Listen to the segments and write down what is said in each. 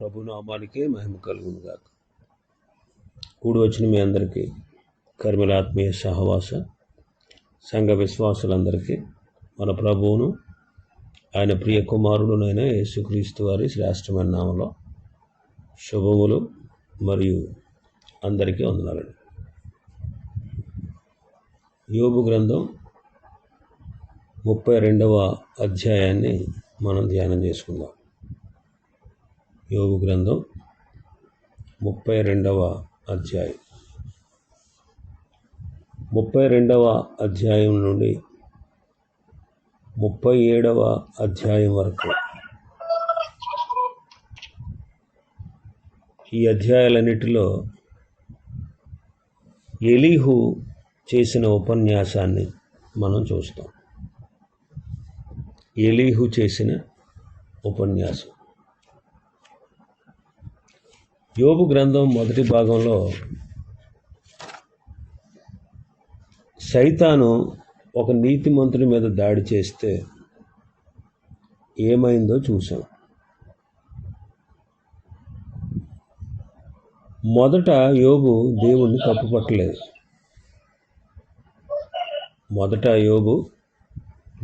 ప్రభునామానికే మహిమ కలుగును గాక కూడి వచ్చిన మీ అందరికీ కర్మలాత్మీయ సహవాస సంఘ విశ్వాసులందరికీ మన ప్రభువును ఆయన ప్రియ కుమారుడునైన యేసుక్రీస్తు వారి శ్రేష్టమైన నామలో శుభములు మరియు అందరికీ వందనాలండి. యోబు గ్రంథం ముప్పై రెండవ అధ్యాయాన్ని మనం ధ్యానం చేసుకుందాం. యోగు గ్రంథం ముప్పై రెండవ అధ్యాయం. ముప్పై రెండవ అధ్యాయం నుండి ముప్పై ఏడవ అధ్యాయం వరకు. ఈ అధ్యాయాలన్నిటిలో ఎలీహు చేసిన ఉపన్యాసాన్ని మనం చూస్తాం. ఎలీహు చేసిన ఉపన్యాసం. యోగు గ్రంథం మొదటి భాగంలో సైతాను ఒక నీతిమంతుడి మీద దాడి చేస్తే ఏమైందో చూసాం మొదట యోగు దేవుణ్ణి తప్పుపట్టలేదు. మొదట యోగు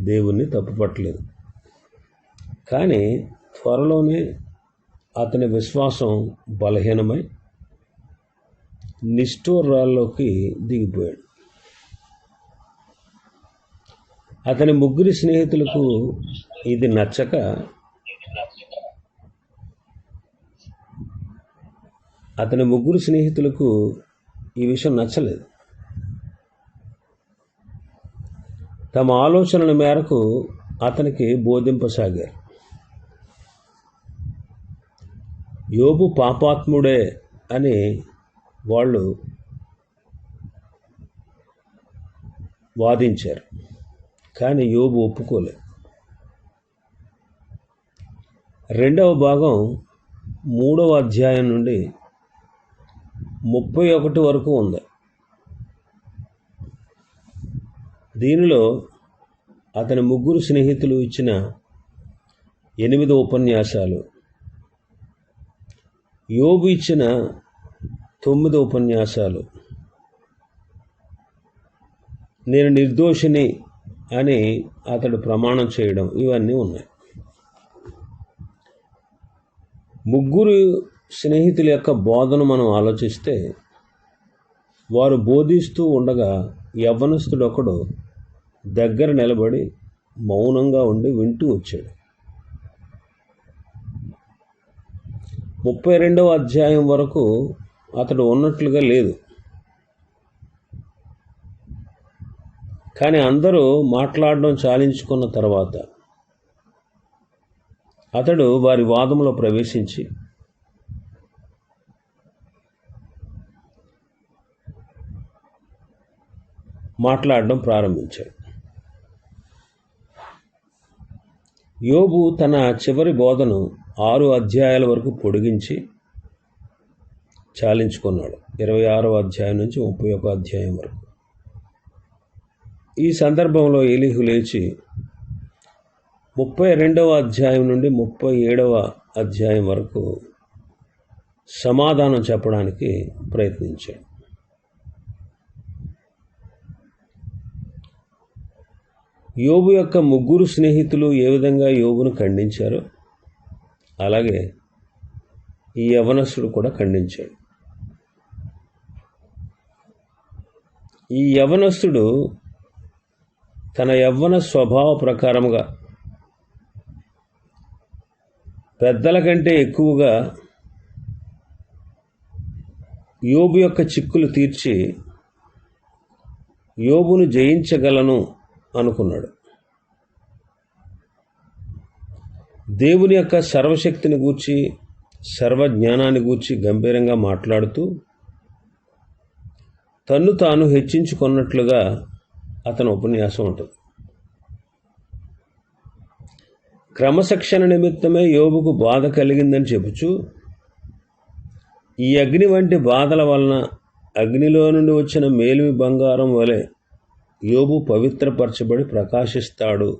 దేవుణ్ణి తప్పుపట్టలేదు. కానీ త్వరలోనే అతని విశ్వాసం బలహీనమై నిష్ఠూరాల్లోకి దిగిపోయాడు. అతని ముగ్గురి స్నేహితులకు ఇది నచ్చక అతని ముగ్గురు స్నేహితులకు ఈ విషయం నచ్చలేదు. తమ ఆలోచనల మేరకు అతనికి బోధింపసాగారు. యోబు పాపాత్ముడే అని వాళ్ళు వాదించారు. కానీ యోబు ఒప్పుకోలేదు రెండవ భాగం మూడవ అధ్యాయం నుండి ముప్పై ఒకటి వరకు ఉంది. దీనిలో అతని ముగ్గురు స్నేహితులు ఇచ్చిన ఎనిమిది ఉపన్యాసాలు యోగు ఇచ్చిన తొమ్మిది ఉపన్యాసాలు. నేను నిర్దోషిని అని అతడు ప్రమాణం చేయడం ఇవన్నీ ఉన్నాయి. ముగ్గురు స్నేహితుల యొక్క బోధను మనం ఆలోచిస్తే వారు బోధిస్తూ ఉండగా యవ్వనస్తుడొకడు దగ్గర నిలబడి మౌనంగా ఉండి వింటూ వచ్చాడు. ముప్పై రెండవ అధ్యాయం వరకు అతడు ఉన్నట్లుగా లేదు. కానీ అందరూ మాట్లాడడం చాలించుకున్న తర్వాత అతడు వారి వాదంలో ప్రవేశించి మాట్లాడడం ప్రారంభించాడు. యోబు తన చివరి బోధను ఆరు అధ్యాయాల వరకు పొడిగించి చాలించుకున్నాడు. ఇరవై ఆరో అధ్యాయం నుంచి ముప్పై ఒక అధ్యాయం వరకు. ఈ సందర్భంలో ఎలిహు లేచి ముప్పై రెండవ అధ్యాయం నుండి ముప్పై ఏడవ అధ్యాయం వరకు సమాధానం చెప్పడానికి ప్రయత్నించాడు. యోబు యొక్క ముగ్గురు స్నేహితులు ఏ విధంగా యోబును ఖండించారో? అలాగే ఈ యవనస్తుడు కూడా ఖండించాడు. ఈ యవనస్తుడు తన యవ్వన స్వభావ ప్రకారముగా పెద్దల కంటే ఎక్కువగా యోబు యొక్క చిక్కులు తీర్చి యోబును జయించగలను అనుకున్నాడు. దేవుని యొక్క సర్వశక్తిని గూర్చి సర్వజ్ఞానాన్ని గూర్చి గంభీరంగా మాట్లాడుతూ తన్ను తాను హెచ్చించుకున్నట్లుగా అతని ఉపన్యాసం ఉంటుంది. క్రమశిక్షణ నిమిత్తమే యోగుకు బాధ కలిగిందని చెబుచూ ఈ అగ్ని వంటి బాధల వలన అగ్నిలో నుండి వచ్చిన మేలిమి బంగారం వలె యోబు పవిత్రపరచబడి ప్రకాశిస్తాడు.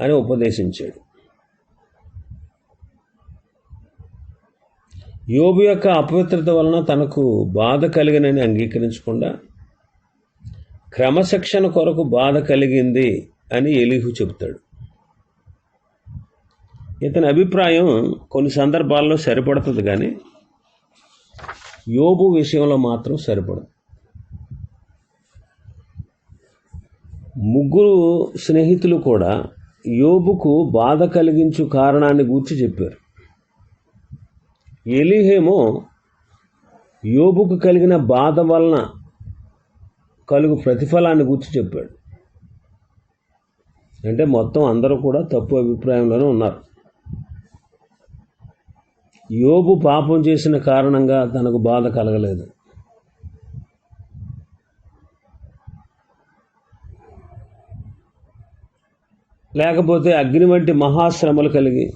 అని ఉపదేశించాడు. యోబు యొక్క అపవిత్రత వలన తనకు బాధ కలిగినని అంగీకరించకుండా క్రమశిక్షణ కొరకు బాధ కలిగింది అని ఎలిహు చెబుతాడు. ఇతని అభిప్రాయం కొన్ని సందర్భాల్లో సరిపడుతుంది కానీ యోబు విషయంలో మాత్రం సరిపడదు. ముగ్గురు స్నేహితులు కూడా యోబుకు బాధ కలిగించు కారణాన్ని గూర్చి చెప్పారు. ఎలిహేమో యోబుకు కలిగిన బాధ వలన కలుగు ప్రతిఫలాన్ని గూర్చి చెప్పాడు. అంటే మొత్తం అందరూ కూడా తప్పు అభిప్రాయంలోనే ఉన్నారు. యోబు పాపం చేసిన కారణంగా తనకు బాధ కలగలేదు. లేకపోతే అగ్ని వంటి మహాశ్రమలు కలిగి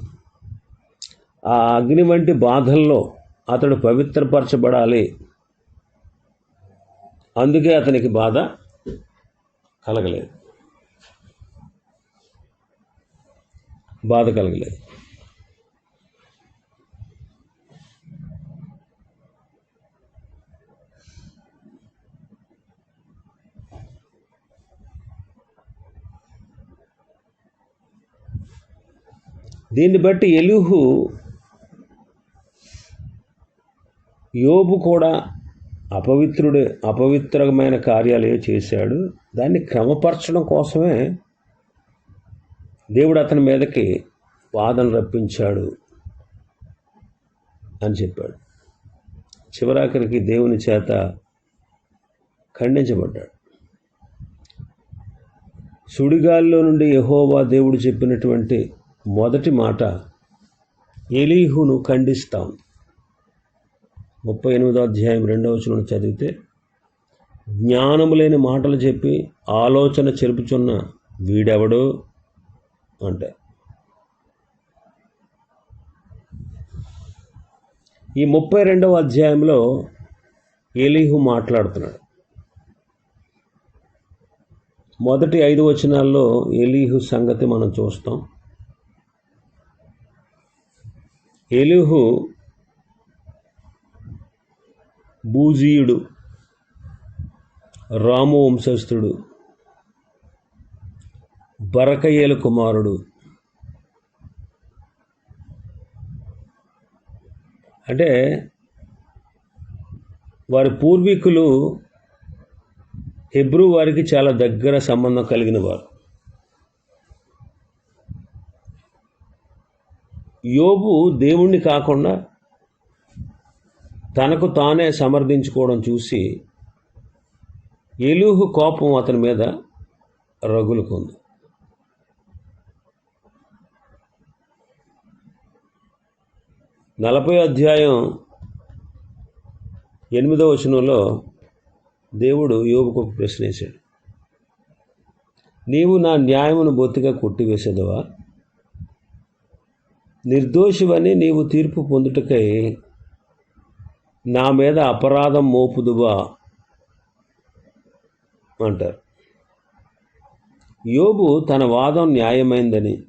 ఆ అగ్ని వంటి బాధల్లో అతడు పవిత్రపరచబడాలి. అందుకే అతనికి బాధ కలగలేదు. బాధ కలగలేదు. దీన్ని బట్టి ఎలుహు యోబు కూడా అపవిత్రుడు అపవిత్రమైన కార్యాలు ఏ చేశాడు? దాన్ని క్రమపరచడం కోసమే దేవుడు అతని మీదకి వాదన రప్పించాడు అని చెప్పాడు. చివరాఖరికి దేవుని చేత ఖండించబడ్డాడు. సుడిగాల్లో నుండి యహోవా దేవుడు చెప్పినటువంటి మొదటి మాట ఎలీహును ఖండిస్తాం. ముప్పై ఎనిమిదో అధ్యాయం రెండవ వచనం చదివితే జ్ఞానము లేని మాటలు చెప్పి ఆలోచన చెరుపుచున్న వీడెవడు? అంటే. ఈ ముప్పై రెండవ అధ్యాయంలో ఎలీహు మాట్లాడుతున్నాడు. మొదటి ఐదు వచనాల్లో ఎలీహు సంగతి మనం చూస్తాం. ఎలుహు బూజీయుడు రాము వంశస్థుడు బరకయ్యల కుమారుడు. అంటే వారి పూర్వీకులు హెబ్రూ వారికి చాలా దగ్గర సంబంధం కలిగిన వారు. యోబు దేవుణ్ణి కాకుండా తనకు తానే సమర్థించుకోవడం చూసి ఎలుహు కోపం అతని మీద రగులుకుంది. నలభై అధ్యాయం ఎనిమిదవ వచనంలో దేవుడు యోగుకు ప్రశ్నించాడు నీవు నా న్యాయమును బొత్తిగా కొట్టివేసేదవా? నిర్దోషివని నీవు తీర్పు పొందుటకై నా మీద అపరాధం మోపుదువా? అంటారు. యోబు తన వాదం న్యాయమైందని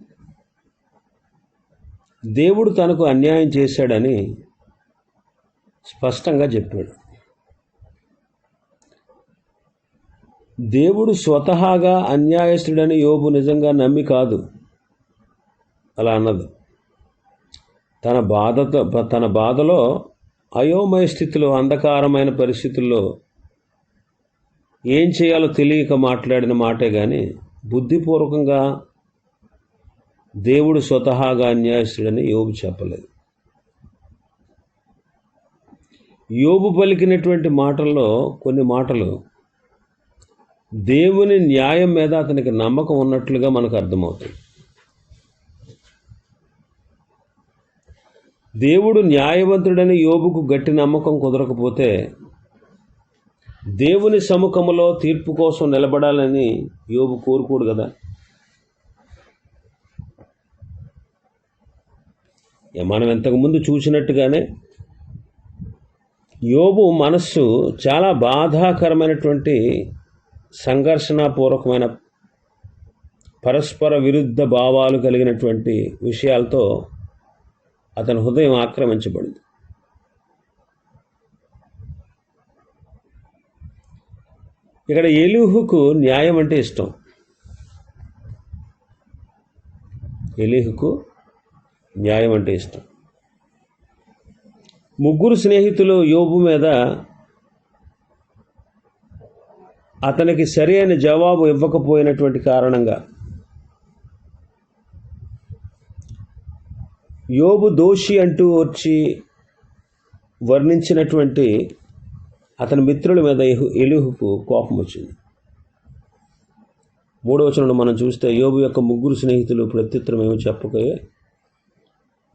దేవుడు తనకు అన్యాయం చేశాడని స్పష్టంగా చెప్పాడు. దేవుడు స్వతహాగా అన్యాయస్తుడని యోబు నిజంగా నమ్మి కాదు. అలా అన్నది. తన బాధతో తన బాధలో అయోమయ స్థితిలో అంధకారమైన పరిస్థితుల్లో ఏం చేయాలో తెలియక మాట్లాడిన మాటే కానీ బుద్ధిపూర్వకంగా దేవుడు స్వతహాగా అన్యాయస్తుడని యోబు చెప్పలేదు. యోబు పలికినటువంటి మాటల్లో కొన్ని మాటలు దేవుని న్యాయం మీద అతనికి నమ్మకం ఉన్నట్లుగా మనకు అర్థమవుతుంది దేవుడు న్యాయవంతుడని యోబుకు గట్టి నమ్మకం కుదరకపోతే దేవుని సముఖములో తీర్పు కోసం నిలబడాలని యోబు కోరుకోడు కదా. మనం ఇంతకుముందు చూసినట్టుగానే యోబు మనస్సు చాలా బాధాకరమైనటువంటి సంఘర్షణపూర్వకమైన పరస్పర విరుద్ధ భావాలు కలిగినటువంటి విషయాలతో అతని హృదయం ఆక్రమించబడింది. ఇక్కడ ఎలుహుకు న్యాయం అంటే ఇష్టం. ఎలుహుకు న్యాయం అంటే ఇష్టం. ముగ్గురు స్నేహితులు యోబు మీద అతనికి సరైన జవాబు ఇవ్వకపోయినటువంటి కారణంగా యోబు దోషి అంటూ వచ్చి వర్ణించినటువంటి అతని మిత్రుల మీద ఎలుహుకు కోపం వచ్చింది. మూడవచనంలో మనం చూస్తే యోబు యొక్క ముగ్గురు స్నేహితులు ప్రత్యుత్తరం ఏమి చెప్పకయే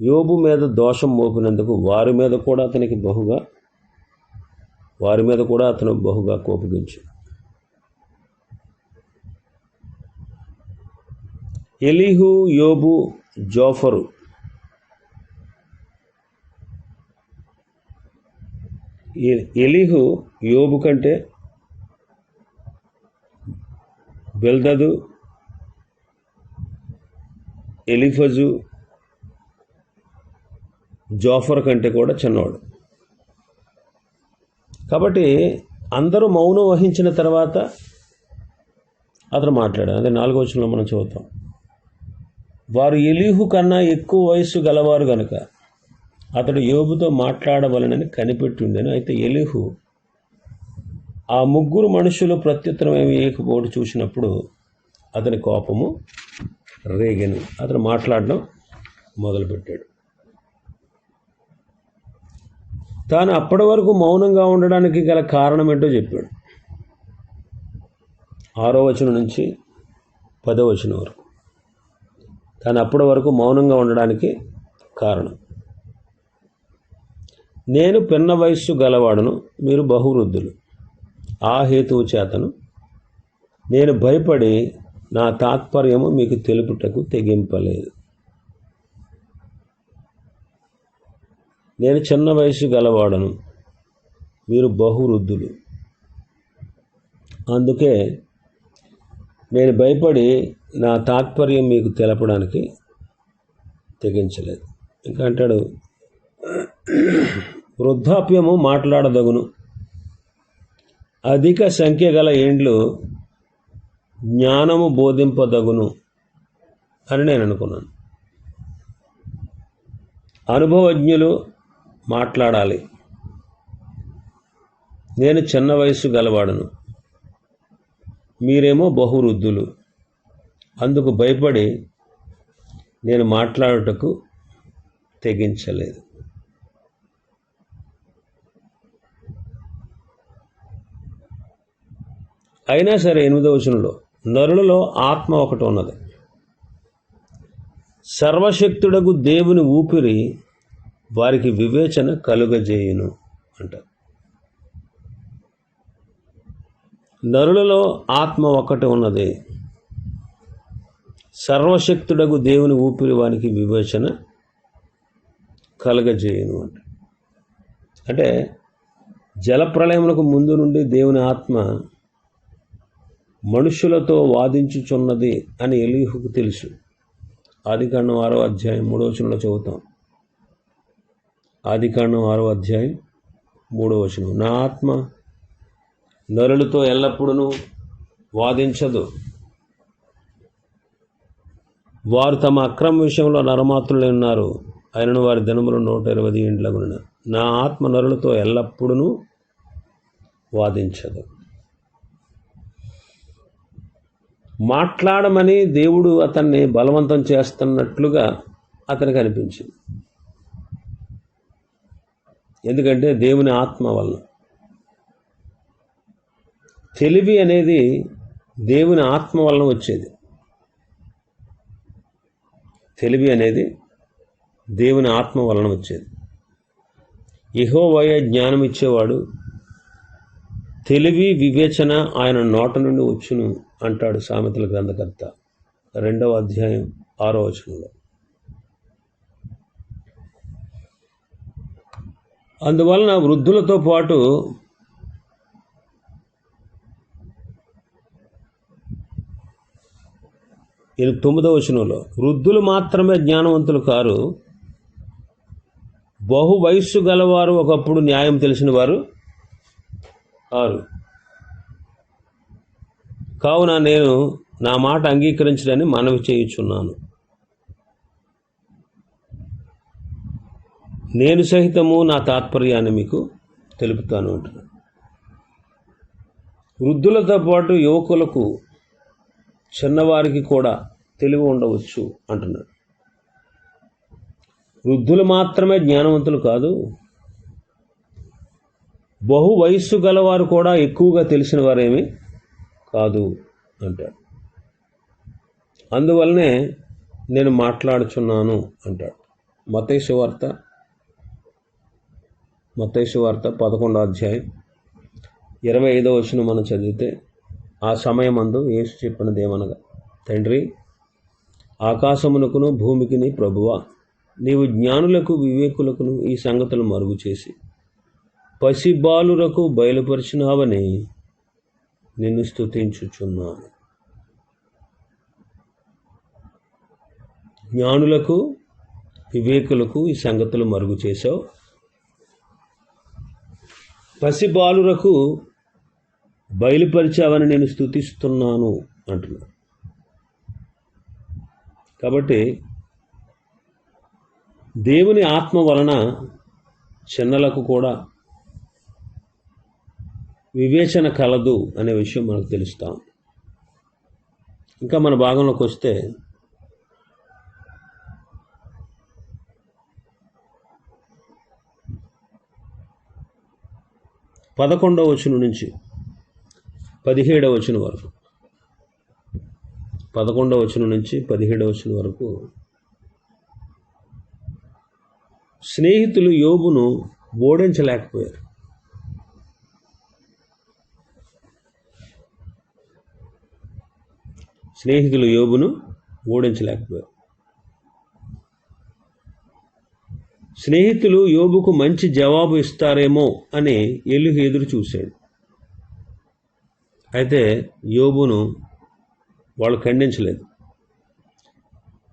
యోబు మీద దోషం మోపినందుకు వారి మీద కూడా అతనికి బహుగా వారి మీద కూడా అతను బహుగా కోపగించు ఎలీహు యోబు జోఫరు ఎలిహు యోబు కంటే బెల్దదు ఎలిఫజు జోఫర్ కంటే కూడా చిన్నవాడు. కాబట్టి అందరూ మౌనం వహించిన తర్వాత అతను మాట్లాడాడు. అదే నాలుగో వచనంలో మనం చదువుతాం. వారు ఎలీహు కన్నా ఎక్కువ వయస్సు గలవారు కనుక అతడు యోబుతో మాట్లాడవలనని కనిపెట్టి ఉండేను అయితే ఎలిహు ఆ ముగ్గురు మనుషులు ప్రత్యుత్తరం ఏమి ఏకపోటు చూసినప్పుడు అతని కోపము రేగను. అతను మాట్లాడడం మొదలుపెట్టాడు. తాను అప్పటి వరకు మౌనంగా ఉండడానికి గల కారణం ఏంటో చెప్పాడు. ఆరో వచనం నుంచి పదో వచనం వరకు. తాను అప్పటి వరకు మౌనంగా ఉండడానికి కారణం. నేను పిన్న వయస్సు గలవాడను మీరు బహువృద్ధులు. ఆ హేతువు చేతను నేను భయపడి నా తాత్పర్యము మీకు తెలుపుటకు తెగింపలేదు. నేను చిన్న వయసు గలవాడను మీరు బహువృద్ధులు. అందుకే నేను భయపడి నా తాత్పర్యం మీకు తెలపడానికి తెగించలేదు. ఇంకా అంటాడు వృద్ధాప్యము మాట్లాడదగును. అధిక సంఖ్య గల ఏండ్లు జ్ఞానము బోధింపదగును అని నేను అనుకున్నాను. అనుభవజ్ఞులు మాట్లాడాలి. నేను చిన్న వయసు గలవాడను. మీరేమో బహువృద్ధులు. అందుకు భయపడి నేను మాట్లాడుటకు తెగించలేదు. అయినా సరే ఎనిమిదవ వచనంలో నరులలో ఆత్మ ఒకటి ఉన్నది. సర్వశక్తుడకు దేవుని ఊపిరి వారికి వివేచన కలుగజేయును అంట. నరులలో ఆత్మ ఒకటి ఉన్నది. సర్వశక్తుడకు దేవుని ఊపిరి వానికి వివేచన కలగజేయను అంట. అంటే జలప్రలయములకు ముందు నుండి దేవుని ఆత్మ మనుషులతో వాదించుచున్నది అని ఎలీహుకు తెలుసు. ఆదికాండం ఆరో అధ్యాయం మూడవ వచనంలో చదువుతాం. ఆదికాండం ఆరో అధ్యాయం మూడవ వచనం. నా ఆత్మ నరులతో ఎల్లప్పుడూ వాదించదు. వారు తమ అక్రమ విషయంలో నరమాత్రులై ఉన్నారు. ఆయనను వారి దినములు నూట ఇరవై ఇండ్లగున నా ఆత్మ నరులతో ఎల్లప్పుడూ వాదించదు. మాట్లాడమని దేవుడు అతన్ని బలవంతం చేస్తున్నట్లుగా అతనికి అనిపించింది. ఎందుకంటే దేవుని ఆత్మ వల్ల. తెలివి అనేది దేవుని ఆత్మ వలన వచ్చేది. తెలివి అనేది దేవుని ఆత్మ వలన వచ్చేది. ఇహోవయ జ్ఞానం ఇచ్చేవాడు తెలివి వివేచన ఆయన నోట నుండి వచ్చును అంటాడు సామెతల గ్రంథకర్త. రెండవ అధ్యాయం ఆరో వచనంలో. అందువలన వృద్ధులతో పాటు తొమ్మిదవ వచనంలో వృద్ధులు మాత్రమే జ్ఞానవంతులు కారు. బహు వయస్సు గలవారు ఒకప్పుడు న్యాయం తెలిసిన వారు కారు కావున నేను నా మాట అంగీకరించడని మనవి చేయుచున్నాను. నేను సహితము నా తాత్పర్యాన్ని మీకు తెలుపుతాను అంటున్నాను వృద్ధులతో పాటు యువకులకు చిన్నవారికి కూడా తెలివి ఉండవచ్చు అంటున్నాడు. వృద్ధులు మాత్రమే జ్ఞానవంతులు కాదు బహు వయస్సు గలవారు కూడా ఎక్కువగా తెలిసిన వారేమి కాదు అంటాడు. అందువల్లనే నేను మాట్లాడుచున్నాను అంటాడు. మతేసు వార్త మతేసు వార్త పదకొండో అధ్యాయం ఇరవై ఐదో వచ్చిన మనం చదివితే ఆ సమయం అందుకు ఏసు యేసు చెప్పినదేమనగా తండ్రి ఆకాశమునకును భూమికిని ప్రభువ నీవు జ్ఞానులకు వివేకులకును ఈ సంగతులు మరుగు చేసి పసిబాలురకు బయలుపరిచినావని నిన్ను స్థుతించుచున్నాను జ్ఞానులకు వివేకులకు ఈ సంగతులు మరుగు చేశావు. పసిబాలురకు బయలుపరిచావని నేను స్థుతిస్తున్నాను అంటున్నాను కాబట్టి దేవుని ఆత్మ వలన చిన్నలకు కూడా వివేచన కలదు అనే విషయం మనకు తెలుస్తాం ఇంకా మన భాగంలోకి వస్తే పదకొండవ వచనం నుంచి పదిహేడవ వచనం వరకు పదకొండవ వచనం నుంచి పదిహేడవ వచనం వరకు స్నేహితులు యోబును ఓడించలేకపోయారు. స్నేహితులు యోబును ఓడించలేకపోయారు. స్నేహితులు యోబుకు మంచి జవాబు ఇస్తారేమో అని ఎలుగు ఎదురు చూశాడు. అయితే యోబును వాళ్ళు ఖండించలేదు.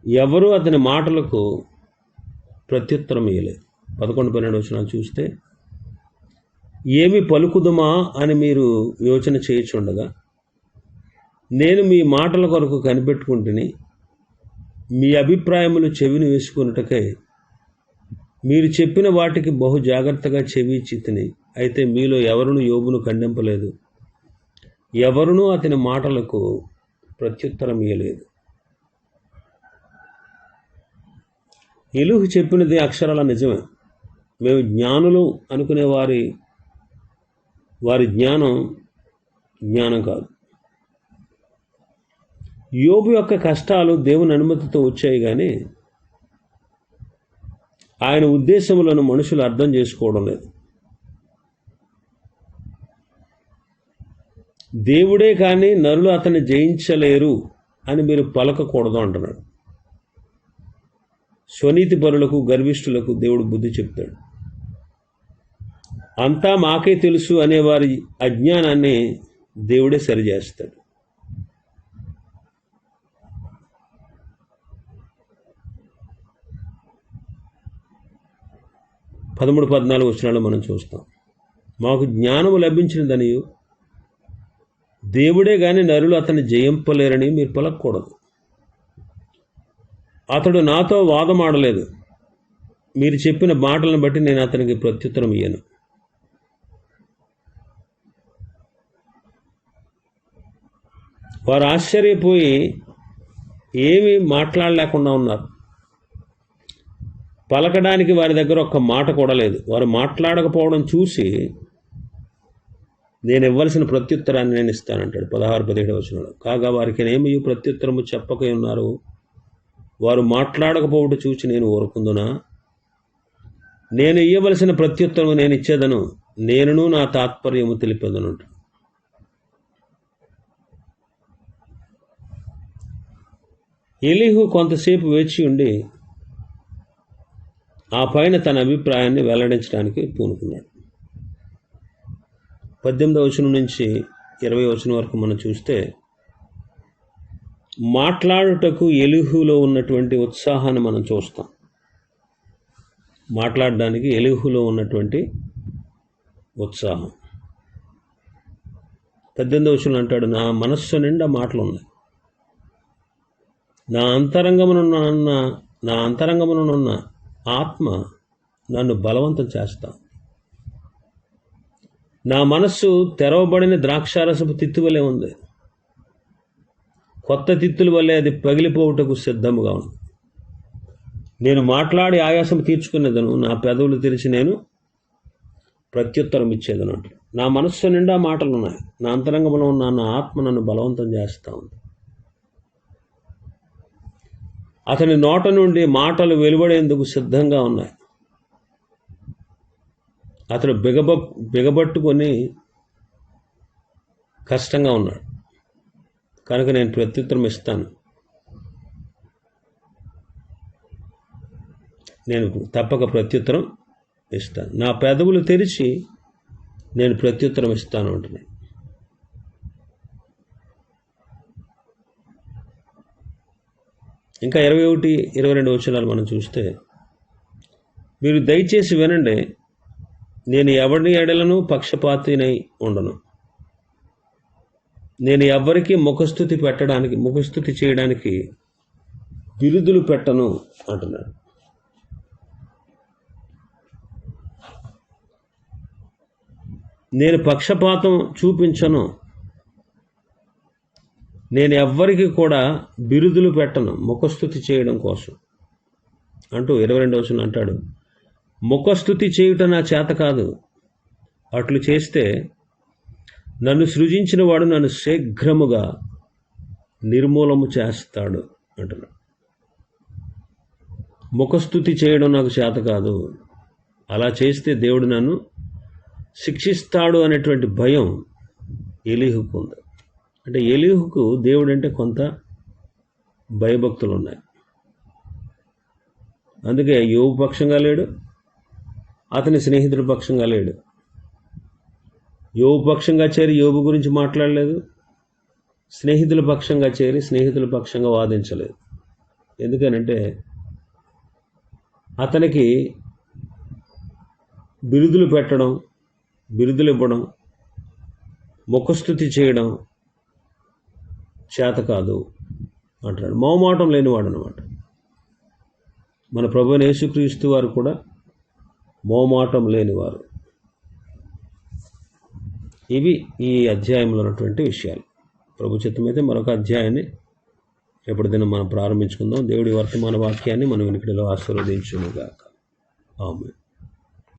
ఎవరూ అతని మాటలకు ప్రత్యుత్తరం ఇవ్వలేదు పదకొండు పన్నెండు వచ్చిన చూస్తే ఏమి పలుకుదుమా అని మీరు యోచన చేయుచుండగా నేను మీ మాటల కొరకు కనిపెట్టుకుంటుని మీ అభిప్రాయములు చెవిని వేసుకున్నటకై మీరు చెప్పిన వాటికి బహు జాగ్రత్తగా చెవి చితిని అయితే మీలో ఎవరును యోబును ఖండింపలేదు. ఎవరునూ అతని మాటలకు ప్రత్యుత్తరం ఇయ్యలేదు. ఎలుహు చెప్పినది అక్షరాల నిజమే. మేము జ్ఞానులు అనుకునే వారి వారి జ్ఞానం జ్ఞానం కాదు. యోబు యొక్క కష్టాలు దేవుని అనుమతితో వచ్చాయి కానీ ఆయన ఉద్దేశములను మనుషులు అర్థం చేసుకోవడం లేదు. దేవుడే కానీ నరులు అతన్ని జయించలేరు అని మీరు పలకకూడదు అంటున్నాడు. స్వనీతి పరులకు గర్విష్ఠులకు దేవుడు బుద్ధి చెప్తాడు. అంతా మాకే తెలుసు అనే వారి అజ్ఞానాన్ని దేవుడే సరిచేస్తాడు. పదమూడు పద్నాలుగు వచ్చినాలు మనం చూస్తాం. మాకు జ్ఞానము లభించినదని దేవుడే కానీ నరులు అతన్ని జయింపలేరని మీరు పలకూడదు అతడు నాతో వాదమాడలేదు. మీరు చెప్పిన మాటలను బట్టి నేను అతనికి ప్రత్యుత్తరం ఇయ్యను. వారు ఆశ్చర్యపోయి ఏమీ మాట్లాడలేకుండా ఉన్నారు. పలకడానికి వారి దగ్గర ఒక్క మాట కూడా లేదు. వారు మాట్లాడకపోవడం చూసి నేను ఇవ్వాల్సిన ప్రత్యుత్తరాన్ని నేను ఇస్తానంటాడు పదహారు పదిహేడు వచనంలో. కాగా వారికి నేమి ప్రత్యుత్తరము చెప్పక ఉన్నారు? వారు మాట్లాడకపోవడం చూసి నేను ఊరుకుందునా? నేను ఇవ్వవలసిన ప్రత్యుత్తరం నేను ఇచ్చేదను. నేనును నా తాత్పర్యము తెలిపేదనంట. ఎలిహు కొంతసేపు వేచి ఉండి ఆ పైన తన అభిప్రాయాన్ని వెల్లడించడానికి పూనుకున్నాడు. పద్దెనిమిదవ వచనం నుంచి ఇరవై వచనం వరకు మనం చూస్తే మాట్లాడుటకు ఎలుహులో ఉన్నటువంటి ఉత్సాహాన్ని మనం చూస్తాం. మాట్లాడడానికి ఎలుహులో ఉన్నటువంటి ఉత్సాహం. పద్దెనిమిది వచ్చిన అంటాడు నా మనస్సు నిండా మాటలు ఉన్నాయి నా అంతరంగమునున్న నా అంతరంగమునున్న ఆత్మ నన్ను బలవంతం చేస్తా. నా మనస్సు తెరవబడిన ద్రాక్షారసపు తిత్తు వలె ఉంది. కొత్త తిత్తుల వల్లే అది పగిలిపోవుటకు సిద్ధముగా ఉంది. నేను మాట్లాడి ఆయాసం తీర్చుకునేదను నా పెదవులు తెరిచి నేను ప్రత్యుత్తరం ఇచ్చేదనట్టు నా మనస్సు నిండా మాటలు ఉన్నాయి నా అంతరంగంలో ఉన్న నా ఆత్మ నన్ను బలవంతం చేస్తూ ఉంది. అతని నోట నుండి మాటలు వెలువడేందుకు సిద్ధంగా ఉన్నాయి. అతను బిగబ బిగబట్టుకొని కష్టంగా ఉన్నాడు. కనుక నేను ప్రత్యుత్తరం ఇస్తాను. నేను తప్పక ప్రత్యుత్తరం ఇస్తాను. నా పెదవులు తెరిచి నేను ప్రత్యుత్తరం ఇస్తాను అంటున్నాను ఇంకా ఇరవై ఒకటి ఇరవై రెండు వచనాలు మనం చూస్తే మీరు దయచేసి వినండి నేను ఎవరిని ఎడలను పక్షపాతినై ఉండను. నేను ఎవరికి ముఖస్థుతి పెట్టడానికి ముఖస్థుతి చేయడానికి బిరుదులు పెట్టను అంటున్నాడు. నేను పక్షపాతం చూపించను నేను ఎవ్వరికి కూడా బిరుదులు పెట్టను ముఖస్థుతి చేయడం కోసం. అంటూ ఇరవై రెండవ వచనం అంటాడు. ముఖస్థుతి చేయుట నా చేత కాదు. అట్లు చేస్తే నన్ను సృజించిన వాడు నన్ను శీఘ్రముగా నిర్మూలము చేస్తాడు అంటున్నాడు. ముఖస్థుతి చేయడం నాకు చేత కాదు. అలా చేస్తే దేవుడు నన్ను శిక్షిస్తాడు అనేటువంటి భయం ఎలీహుకు ఉంది. అంటే ఎలీహుకు దేవుడు అంటే కొంత భయభక్తులు ఉన్నాయి అందుకే యోగు పక్షంగా లేడు అతని స్నేహితుడి పక్షంగా లేడు. యోగు పక్షంగా చేరి యోగు గురించి మాట్లాడలేదు స్నేహితుల పక్షంగా చేరి స్నేహితుల పక్షంగా వాదించలేదు. ఎందుకనంటే అతనికి బిరుదులు పెట్టడం బిరుదులు ఇవ్వడం ముఖస్థుతి చేయడం చేత కాదు అంటున్నాడు. మౌమాటం లేనివాడు అనమాట మన ప్రభు యేసుక్రీస్తు వారు కూడా మౌమాటం లేనివారు. ఇవి ఈ అధ్యాయంలో ఉన్నటువంటి విషయాలు. ప్రభు చిత్తమైతే మరొక అధ్యాయాన్ని రేపటి దినం మనం ప్రారంభించుకుందాం. దేవుడి వర్తమాన వాక్యాన్ని మనం వెనుకడిలో ఆశీర్వదించునుగాక ఆమె